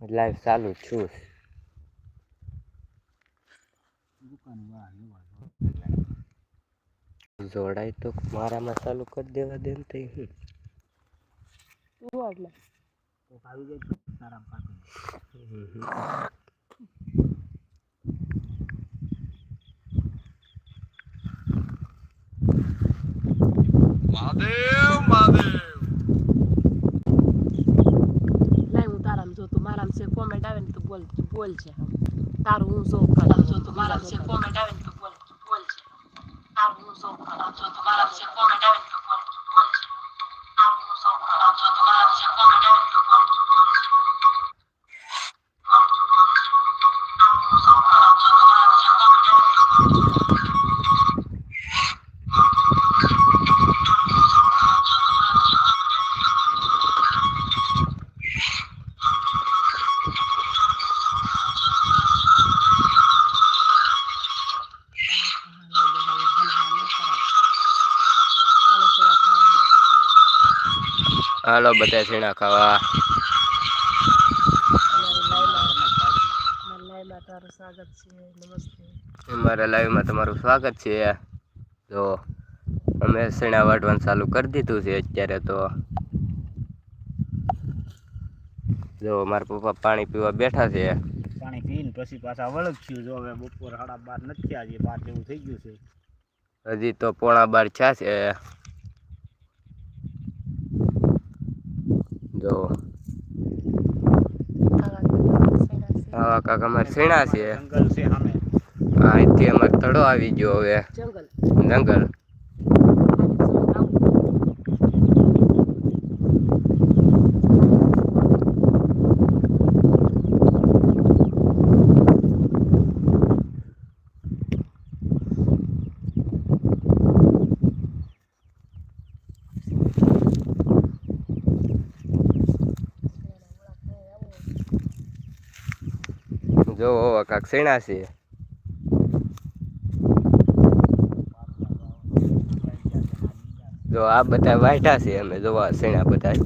Live ચાલુ છું જોડાય તો મારામાં ચાલુ કરી દેવા દે ને તઈ હું. એટલે મહાદેવ મહાદેવ લાય હું તારામ જો તું મારા છે કોમેન્ટ આવે ને તું બોલ બોલ છે તારું હું જો તારામ જો તું મારામ છે કોમેન્ટ આવે ને તો બોલ બોલ છે. તારું હું જો તારામ છું તું મારા છે કોમેન્ટ આવે ને તો બોલ બોલ છે. તારું હું જો તારામ જો તું મારામ છે આવે ને હાલો બધા સીણા ખાવા. સ્વાગત છે અમારા લાઈવમાં તમારું સ્વાગત છે. તો અમે સીણા વાટવાનું ચાલુ કરી દીધું છે અત્યારે તો. જો મારા પપ્પા પાણી પીવા બેઠા છે. પાણી પીને પછી પાછા વળગશું. જો હવે બપોર સાડા બાર નથી આજે બાર જેવું થઈ ગયું છે. હજી તો પોણા બાર છા છે. જો. આવા કાકા અમારે સીણા છે. જંગલ છે સામે. અહીંથી અમારે તળો આવી ગયો હવે. જંગલ જંગલ જો કાક સીણા છે. જો આ બધા વાઢા છે અમે જોવા સેણા બધા.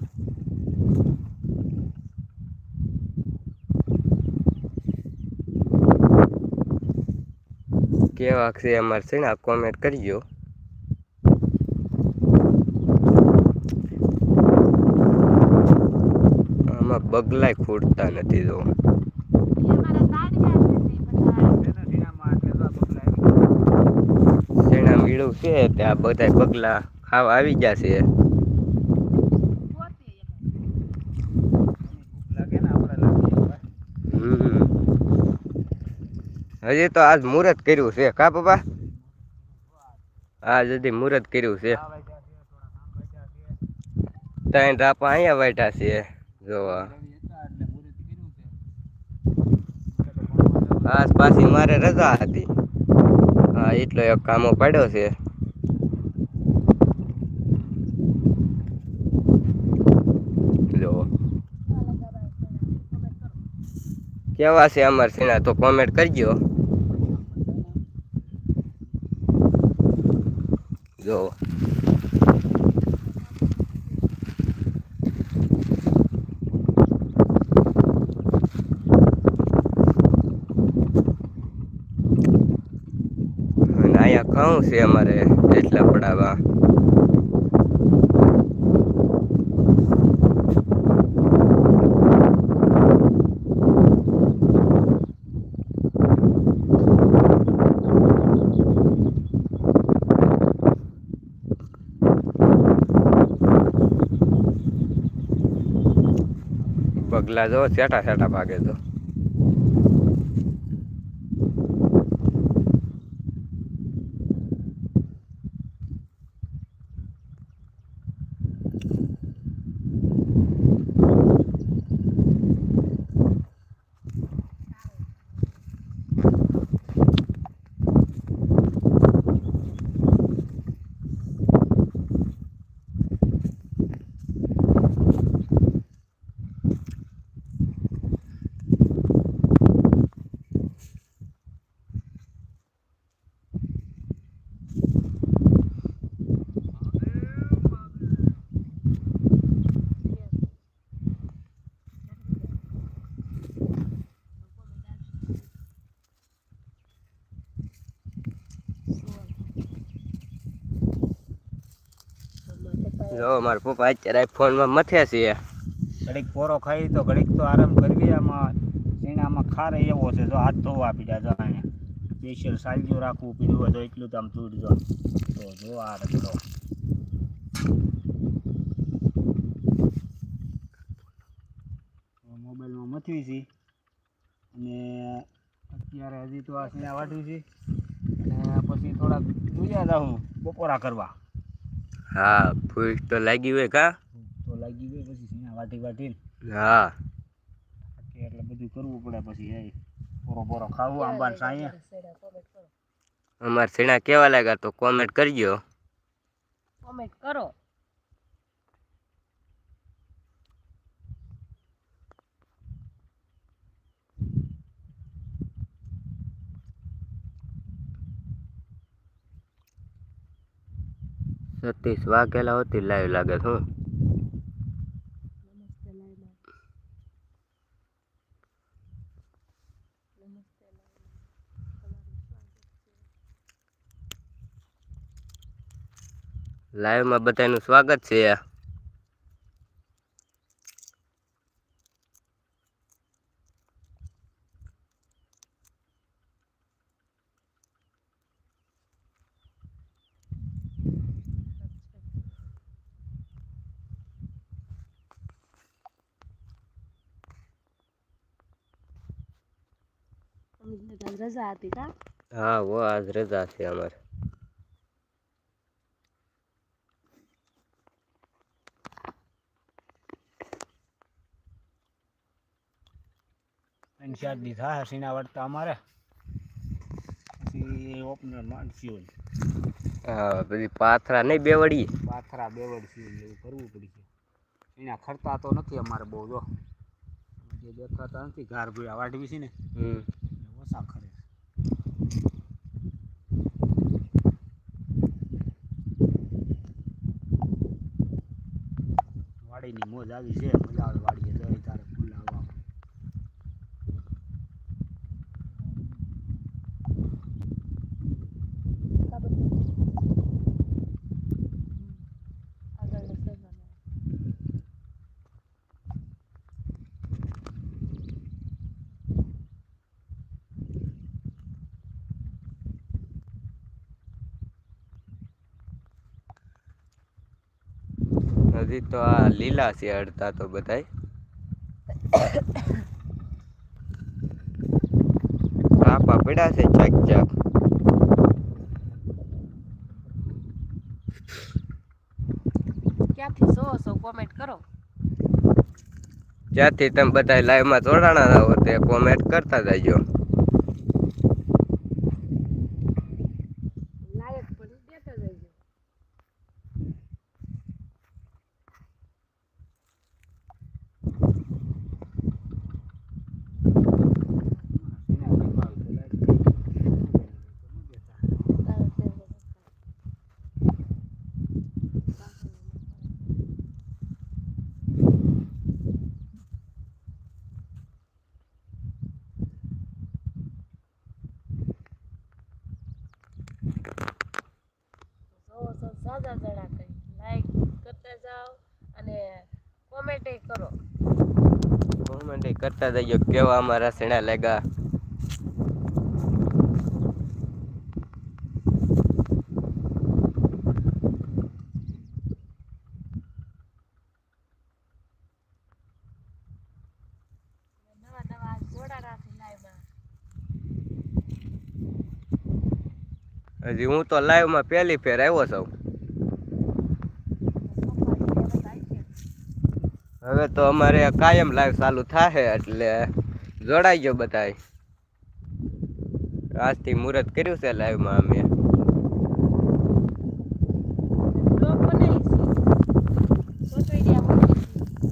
કેવા છે અમારે સેણા? કોમેન્ટ કરજો. આમાં બગલાય ખૂટતા નથી જો એના સીનામાં એટલે તો આ બગલા આવી ગયા. મીળું છે ત્યાં બધા પગલા ખાવા આવી ગયા છે. હજી તો આજ મુહૂર્ત કર્યું છે, કા પપ્પા આજ હજી મુહૂર્ત કર્યું છે આ. ત્રણ ધાપા અહીંયા બેઠા છે, જોવા. આજ પાછી મારે રજા હતી હા એટલો એક કામો પાડ્યો છે. કેવા છે અમાર સીના? તો કોમેન્ટ કરજો. જો અને અહીંયા છે અમારે એટલા પડાવવા પગલા જો સેટા છેટા ભાગે તો. જો, મારા પપ્પા અત્યારે ફોનમાં મથે છે. ઘડીક પોરો ખાઈ તો ઘડીક તો આરામ કરવી આમાં સીણામાં ખારે એવો છે. જો, હાથ ધોવા પીડ્યા, જો અહીંયા સ્પેશિયલ સાલજો રાખવું પીડ્યું હોય તો એટલું તો આમ તૂટજો તો જો, આ રગડો મોબાઈલમાં મથવી છે. અને અત્યારે હજી તો આ સીણા વાઢવી છે. અને પછી થોડાક જોયા જાઉં, બપોરા કરવા. હા ફૂસ તો લાગી હોય કા? તો લાગી ગઈ પછી સીણા વાટી વાટી હા. એટલે બધું કરવું પડે પછી એ પોરો બોરો ખાવું આંબા ને સાંયે. અમારા સીણા કેવા લાગ્યા તો કોમેન્ટ કરજો. કોમેન્ટ કરો. સતીશ વાઘેલા હોતી લાઈવ લાગે છે હું. લાઈવમાં બધાનું સ્વાગત છે અમિતને તો આજ રજા હતી કા? હા વો આજ રજા છે અમારે. ત્રણ ચાર દી થાય સીના વળતા અમારે. પછી ઓપનર હોય. હા પાથરા નહીં બેવડી પાથરા બેવડસી હોય એવું કરવું પડશે. સીના ખરતા તો નથી અમારે બહુ જો. જે દેખાતા નથી ઘાર ભૂયા વાઢવી છે ને. ઓછા ખરે. વાડીની મોજ આવી છે મજા આવે વાડીએ જઈ તારે ફૂલ આવવામાં આગળ સેવાનું હજી તો આ લીલા છે અડધા તો બધાય. કાપા પડ્યા છે ચાક ચાક. ક્યાંથી સો સો કોમેન્ટ કરો. જ્યાંથી તમે બધા લાઈવમાં જોડાણા હો તે કોમેન્ટ કરતા જજો લાયક પણ દેતા જજો સીના વીમા આવે તો લાગે. તારો ફેવરેટ જોવો છો સાદા જણા કરી લાઈક કરતા જાઓ અને કોમેન્ટ કરો. કોમેન્ટ કરતા જજો, કેવા અમારા સેણા લેગા હજી હું તો લાઈવમાં પહેલી ફેર આવ્યો છું. હવે તો અમારે કાયમ લાઈવ ચાલુ થાશે એટલે જોડાઈ ગયો બધાય. આજથી મુહૂર્ત કર્યું છે લાઈવમાં અમે.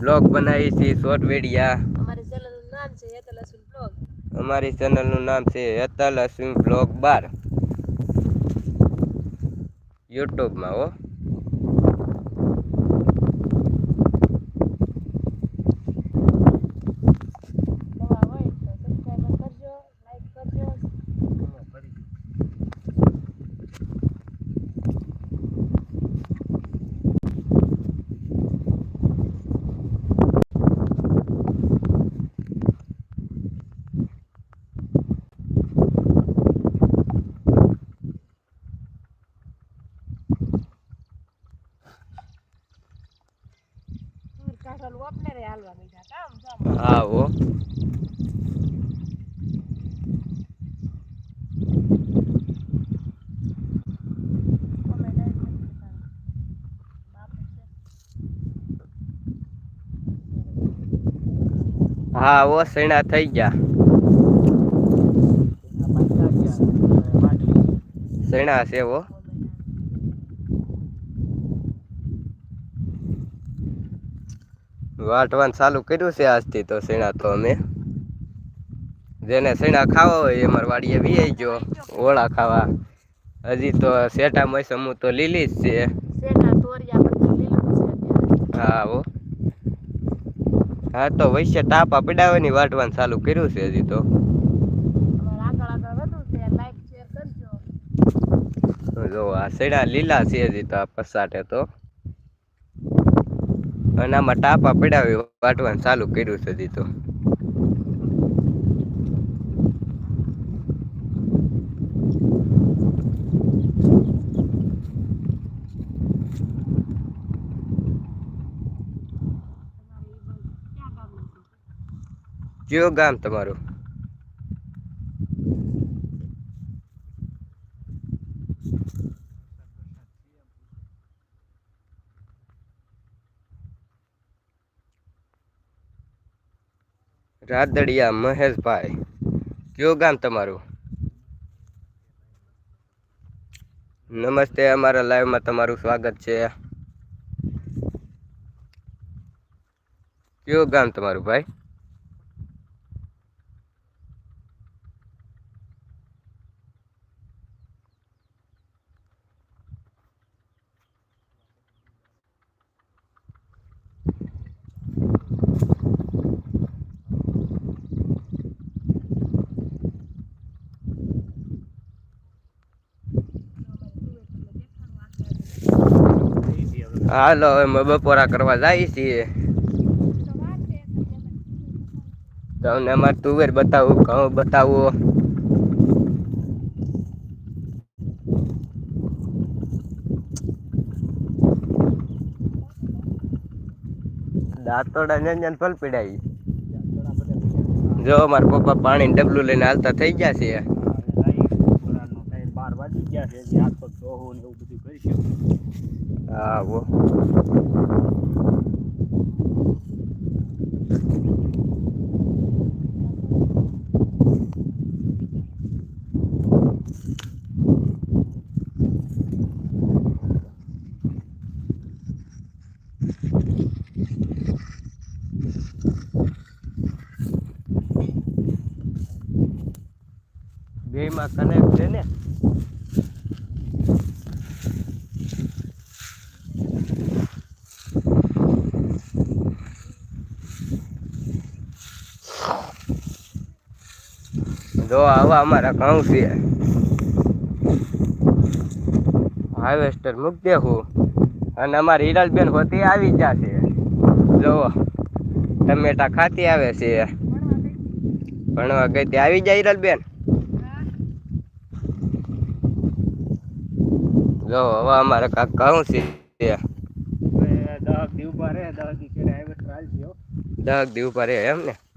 બ્લોગ બનાવી છે. શોર્ટ વિડિયા અમારી ચેનલનું નામ છે હેતલ અશ્વિન બ્લોગ બાર. યુટ્યુબમાં હો નવા હોય તો સબસ્ક્રાઈબર કરજો લાઈક કરજો બોલો, કરી દીધું. હાલવા માંડ્યા કા આમ જો આમ હા હો comment આવી બધી તારી. બાપ છે. હા ઓ સણા થઈ ગયા. સણા છે ઓ વાટવાનું ચાલુ કર્યું છે આજથી તો સણા તો અમે. જેને સણા ખાવા હોય એ મારા વાડીએ વીઆઈ ગયો ઓળા ખાવા. હજી તો શેટા મોસમ તો લીલી જ છે. હા હો હા, તો વૈશ્ય તાપા પડાવવાની વાટવાનું ચાલુ કર્યું છે હજી તો. જો, આ સડા લીલા છે હજી તો આ પસાટે તો. અને આમાં ટાપા પડાવી વાટવાનું ચાલુ કર્યું છે હજી તો તમારે એ બાજુ ક્યાં ગામનું છે કયો ગામ તમારું? રાદડિયા મહેશભાઈ, કયો ગામ તમારું? નમસ્તે, અમારા લાઈવમાં તમારું સ્વાગત છે. કયો ગામ તમારું ભાઈ? હાલો અમે બપોરા કરવા જઈએ છીએ. તમને અમારે તુવેર બતાવું, ઘઉં બતાવો. દાંતોડા જન ફલ પીડાઈ. જો, મારા પપ્પા પાણી ડબલું લઈને હાલતા થઈ ગયા છે. બાર વાગી ગયા છે હાથ પગ ને એવું બધું કરીશું હા વો બે માં કનેક્ટ છે ને જો આવા અમારા ઘઉં છે. હાર્વેસ્ટર મૂકી દેવું અને અમારી હિરાલબેન હોતી આવી જશે જો ટમેટા ખાતી આવે છે. ભણવા ગઈ તે આવી જાય હિરાલબેન. જો હવે અમારે કાંક ઘઉં છે. દહક દીવ પર દહક દીવ દી રહે એમ ને? દી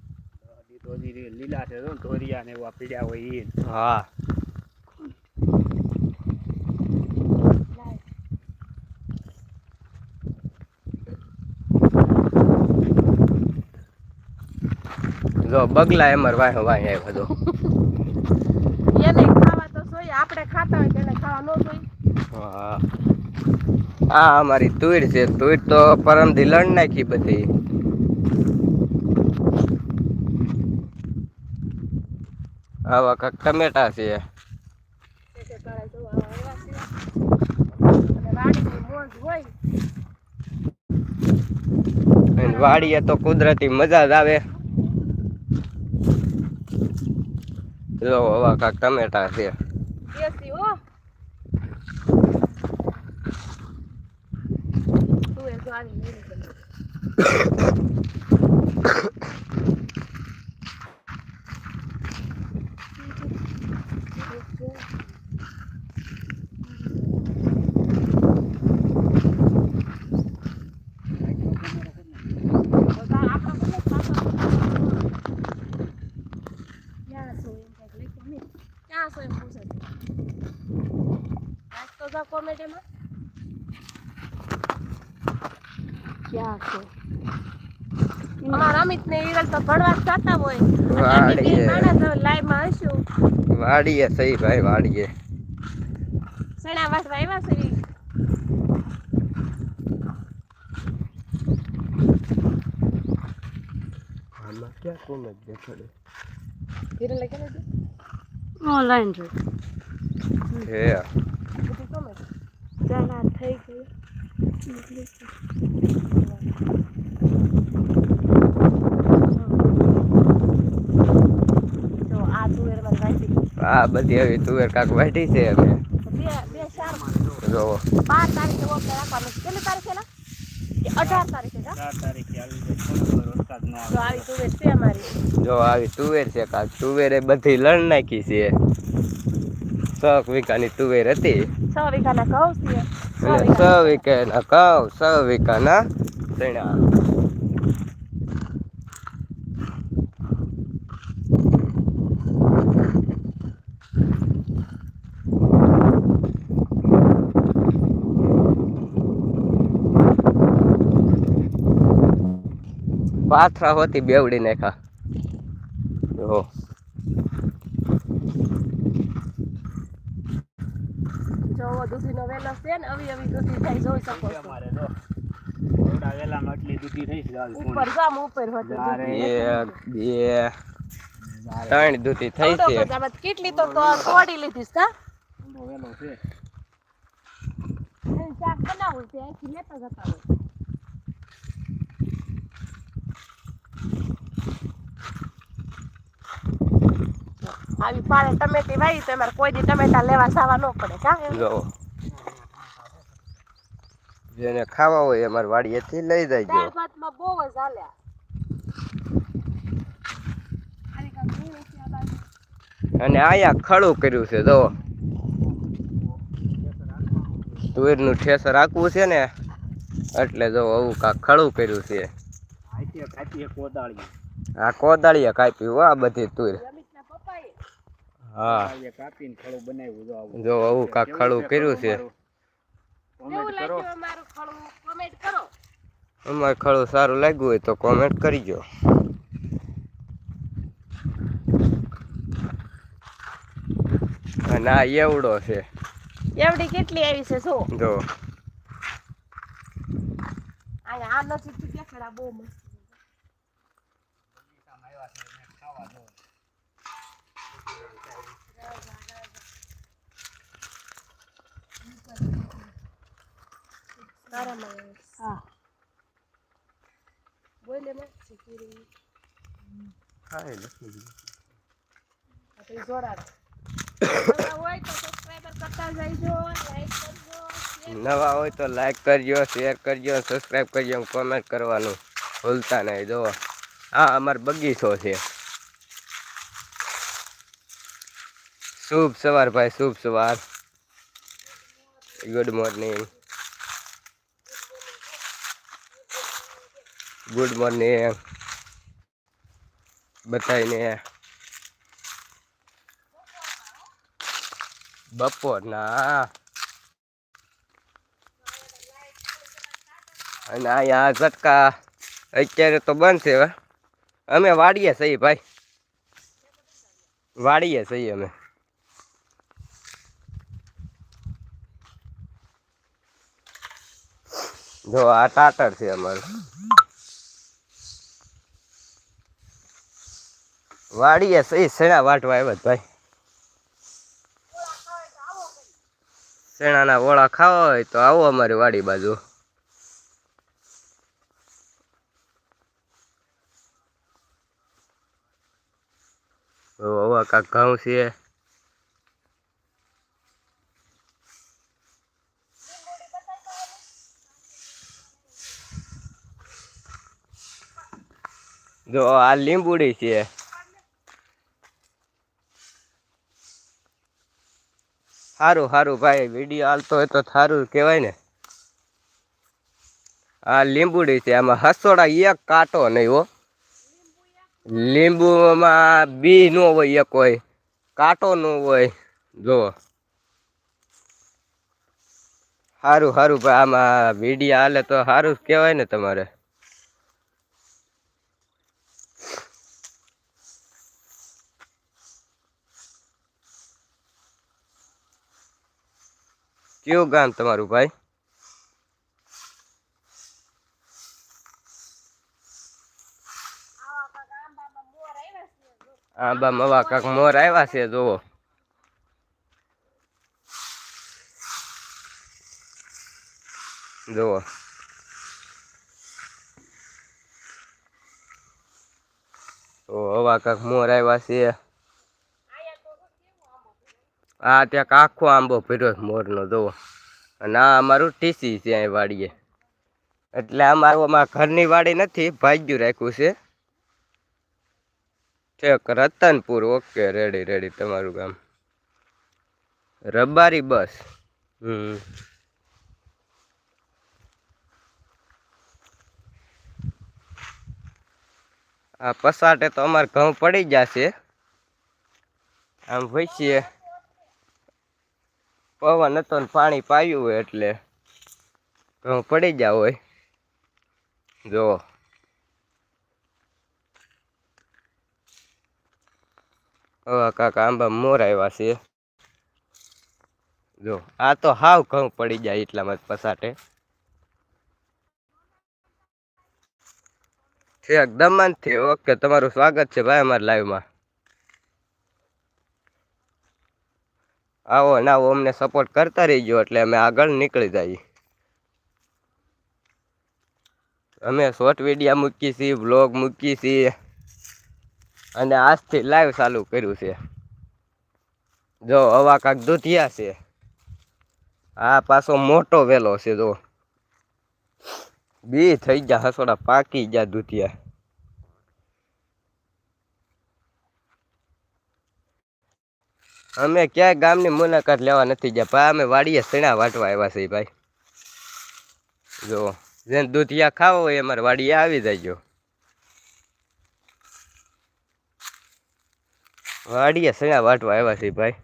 હજી છે જો ધોરિયા ને એવા પીડ્યા હોય ઈ હા. જો બગલા એમર વાહ વાહ એ બધો એને ખાવા તો જોઈએ આપણે ખાતા હોય તેને ખાવા ન જોઈએ હા. આ અમારી તુર છે તુર તો પરમ લણ નાખી બધી. આવા કાંક ટમેટા છે. વાડીએ તો કુદરતી મજા જ આવે. જો આવા કાંક ટમેટા છે. આવી લઈ લીધું. તો તાર આપણો ક્યાં છો એમ પૂછે છે આજ તો જા કોમેડીમાં ક્યાં છો અમારા અમિત ને ઈરલ તો ભણવા જ જતા હોય વાડીએ. માં હશું. વાડીએ સહી ભાઈ વાડીએ. સણા વાસ આવ્યા છે? ઈ. આમાં ક્યાં કોમેન્ટ દેખાડે ઈરલે કેને દે ઓનલાઈન જો હે બધી કોમેડી જાના થઈ ગઈ જો આ તુવેરમાં રાખી આ બધી આવી તુવેર કાક વાટી છે અમે બે બે ચાર જોવો બાર તારીખે ઓકે રાખવાનું. કેટલી તારીખે ના અઢાર તારીખે જો આવી તુવેર છે અમારી. જો આવી તુવેર છે કાક. તુવેર બધી લણ નાખી છે. છ વીઘાની તુવેર હતી. છ વીઘાના ઘઉં છે. છ વીઘાના વીઘાના છ વીઘાના ચણા. પાથરા હોતી બેવડી નાખા જો જો દૂધીનો વેલો છે ને અવી અવી દૂધી થાય જોઈ શકો છો. અમારે જો વેલામાં એટલી દૂધી થઈ છે ઉપર જામ ઉપર હોતું એક બે ત્રણ દૂધી થઈ છે. કેટલી તો તો તોડી લીધી છે વેલો છે. શાક બનાવવું છે લેતા જતા હોય. આવી પાડે ટમેટી વાવી તો અમારે કોઈ દી ટમેટા લેવા સાવા ન પડે કા જો. જેને ખાવા હોય અમારી વાડીએથી લઈ દાળ જજો ભાતમાં બહુ જ હાલ્યા આવી કાંઈક ઝીણી છે આ બાજુ. અને આયા ખડું કર્યું છે જો. તુવેરનું ઠેસર રાખવું છે ને એટલે જો આવું કાંક ખડું કર્યું છે. આ કોદાળીએ કાપી હો આ બધી તુર. હા. જો આવું. જો આવું ખડું કર્યું છે? અમારું? ખડું? અમારે ખડું સારું લાગ્યું હોય તો કોમેન્ટ કરજો અને આ એવડો છે. એવડી કેટલી આવી છે જો? જો. આ નથી બહુ મસ્ત ને સિક્યુરિટી આપણે જોડાડો નવા હોય તો સબસ્ક્રાઇબર કરતા લાઈક કરજો નવા હોય તો લાઈક કરજો શેર કરજો સબસ્ક્રાઈબ કરજો કોમેન્ટ કરવાનું ભૂલતા નહીં જો આ અમાર બગીચો છે. શુભ સવાર ભાઈ શુભ સવાર. ગુડ મોર્નિંગ ગુડ મોર્નિંગ બધાને બપોરના. અને અહીંયા ઝટકા. અત્યારે તો બંધ છે અમે વાડીએ છીએ ભાઈ. વાડીએ છીએ અમે. જો, આ ટાટર છે અમારું. વાડીએ સહી સેણા વાટવા આવ્યા ભાઈ. સેણાના ઓળા ખાવા હોય તો આવો અમારી વાડી બાજુ. હવે કાંક ઘઉં છે. જો આ લીંબુડી છે. સારું સારું ભાઈ વીડિયો હાલતો હોય તો સારું કહેવાય ને. આ લીંબુડી છે, આમાં હસોડા એક કાંટો નહીં હો. લીંબુમાં બી ન હોય એક હોય, કાંટો ન હોય. જો સારું સારું ભાઈ, આમાં વીડિયો હાલે તો સારું કહેવાય ને તમારે. કયું ગામ તમારું ભાઈ? આંબા મવા કાક મોર આવ્યા છે જોવો જોવો તો હવા કાક મોર આવ્યા છે. આ ત્યાં આખો આંબો ભર્યો મોરનો જોવો અને આ અમારું ટીસી છે અહીં વાડીએ. એટલે અમારું અમારા ઘરની વાડી નથી, ભાગ્યું રાખ્યું છે. ઠેક રતનપુર, ઓકે રેડી રેડી તમારું ગામ. રબારી બસ. હમ. આ પસાટે તો અમારે ઘઉં પડી જશે. આમ વૈસીએ પવન હતો ને પાણી પાયું હોય એટલે ઘઉં પડી જાવ હોય. જો. હવે કાકા આંબા મોર આવ્યા છે. જો, આ તો હાવ ઘઉં પડી જાય એટલામાં જ પસાટે ઠીક દમનથી ઓકે, તમારું સ્વાગત છે ભાઈ અમારા લાઈવમાં આવો ને આવો, અમને સપોર્ટ કરતા રહીજો એટલે અમે આગળ નીકળી જઈએ અમે શોર્ટ વિડીયા મૂકી છીએ બ્લોગ મૂકી છીએ, અને આજથી લાઈવ ચાલુ કર્યું છે. જો, હવા કાંક દૂધિયા છે. આ પાછો મોટો વેલો છે, જો. બી થઈ ગયા હસોડા, પાકી ગયા દૂધિયા. અમે ક્યાંય ગામની મુલાકાત લેવા નથી ગયા ભાઈ અમે વાડીએ સણા વાટવા આવ્યા છે ભાઈ. જો, જેને દૂધિયા ખાવો હોય અમારે વાડીએ આવી જાય વાડીએ સણા વાટવા આવ્યા છે ભાઈ.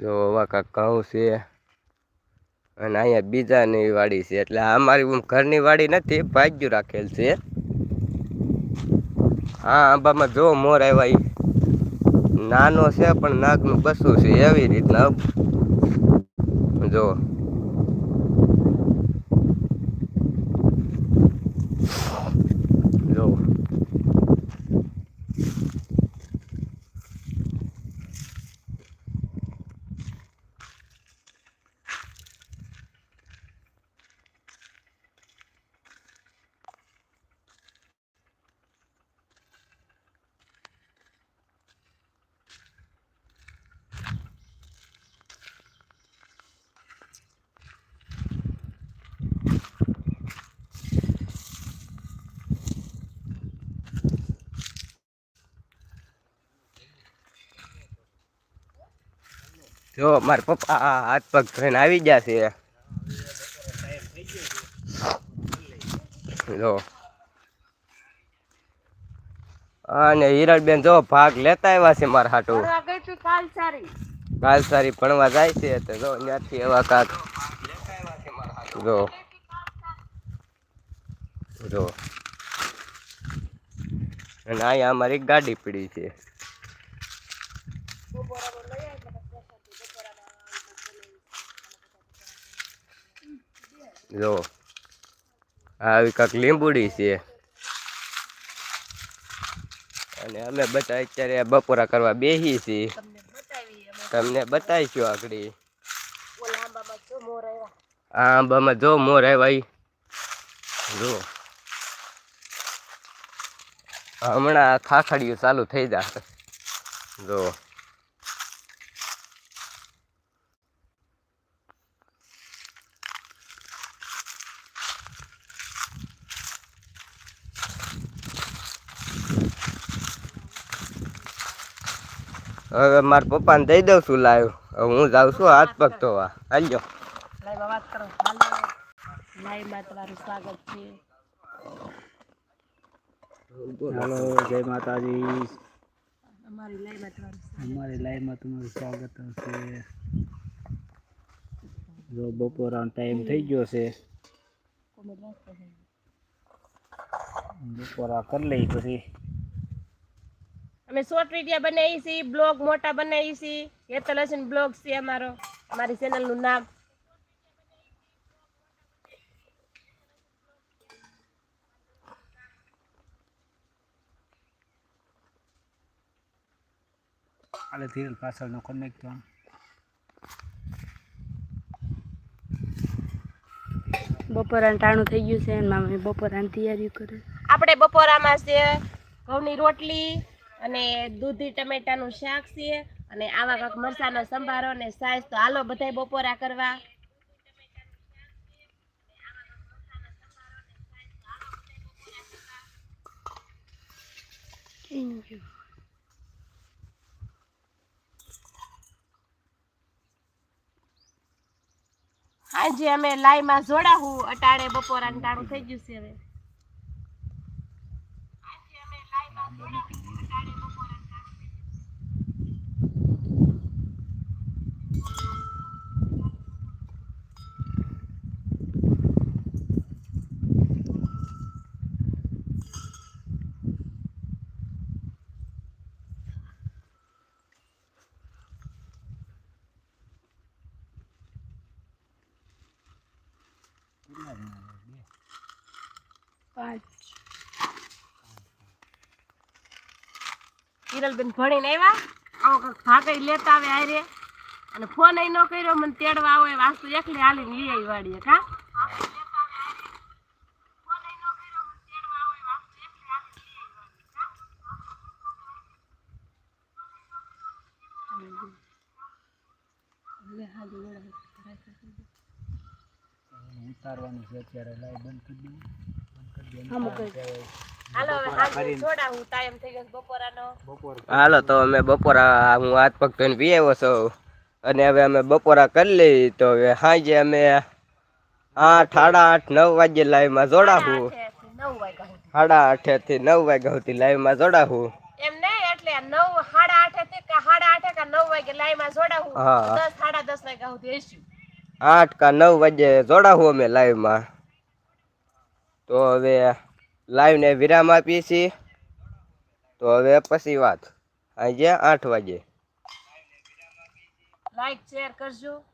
જો હવા કાંક છે. અને અહીંયા બીજાની વાડી છે. એટલે અમારી ઘરની વાડી નથી, ભાગ્યું રાખેલ છે. હા આંબામાં જો મોર આવ્યા નાનો છે પણ નાગનું બસું છે એવી રીતના. જો. જો મારા પપ્પા હાથ પગ ધોઈને આવી ગયા છે. જો. અને હિરલબેન જો ભાગ લેતા આવ્યા છે મારા હાટુ. કાલ સારી કાલ સારી ભણવા જાય છે તો જો ત્યાંથી એવા કાક જો. જો. અને અહીંયા અમારી ગાડી પડી છે. જો આવી કાંક લીંબુડી છે. અને અમે બધા અત્યારે બપોરા કરવા બેસી છીએ. તમને બતાવીશું આગળ. આંબામાં જો મોર આવ્યા. જો હમણાં ખાખડીઓ ચાલુ થઈ જશે. જો. હવે મારા પપ્પાને દઈ દઉં છું લાઈવ. હવે હું જાઉં છું હાથ પગ ધોવા. હાલ્યો. વાત કરો. હાલો. લાઈવમાં તમારું સ્વાગત છે. હાલો જય માતાજી. અમારી લાઈવમાં તમારું અમારી લાઈવમાં તમારું સ્વાગત છે. જો બપોરાનો ટાઈમ થઈ ગયો છે. બપોરા કરી લઈ પછી. અમે શોર્ટ વીડિયો બનાવી છીએ બ્લોગ મોટા બનાવી છીએ હેતલ હસીન બ્લોગ છે અમારો અમારી ચેનલનું નામ. આલે ધીરલ પાછળનો કનેક્ટ તો બપોરાનું ટાણું થઈ ગયું છે એમાં બપોરાની તૈયારી કરે. આપણે બપોરામાં છે ઘઉંની રોટલી અને દૂધી ટમેટાનું શાક છે અને આવા કાંક મરસાનો સંભારો અને સાઈઝ તો હાલો બધાય બપોરા કરવા. આજે અમે લાઈમાં જોડાવું અટાણે બપોરાનું ટાણું થઈ ગયું છે હવે. કિરલબેન ભણીને આવ્યા. આવો કાંઈક ભાગઈ લેતા આવે હારે. અને ફોન ન કર્યો મને તેડવા આવો એ વાસ્તુ એકલી હાલીને લઈ આવી વાડીએ કા? ઉતારવાનું છે અત્યારે લાઈ બંધ કરી દઉં. બંધ કરી દઉં હાલો તો અમે બપોરા હું હાથ પગ ધોઈને પી આવ્યો છું. અને હવે અમે બપોરા કરી લઈ તો હવે સાંજે અમે આઠ સાડા આઠ નવ વાગે લાઈવમાં જોડાવું નવ સાડા આઠે થી નવ વાગ્યા સુધી લાઈવમાં જોડાવું એમ નહીં એટલે નવ સાડા આઠે થી સાડા આઠે કે નવ વાગે લાઈમાં જોડાવું હા. દસ સાડા દસ વાગ્યા સુધી હશું. આઠ કા નવ વાગે જોડાવું અમે લાઈવમાં તો હવે લાઈવને વિરામ આપીએ છીએ. તો હવે પછી વાત. અહીંયા આઠ વાગે. લાઈક શેર કરજો.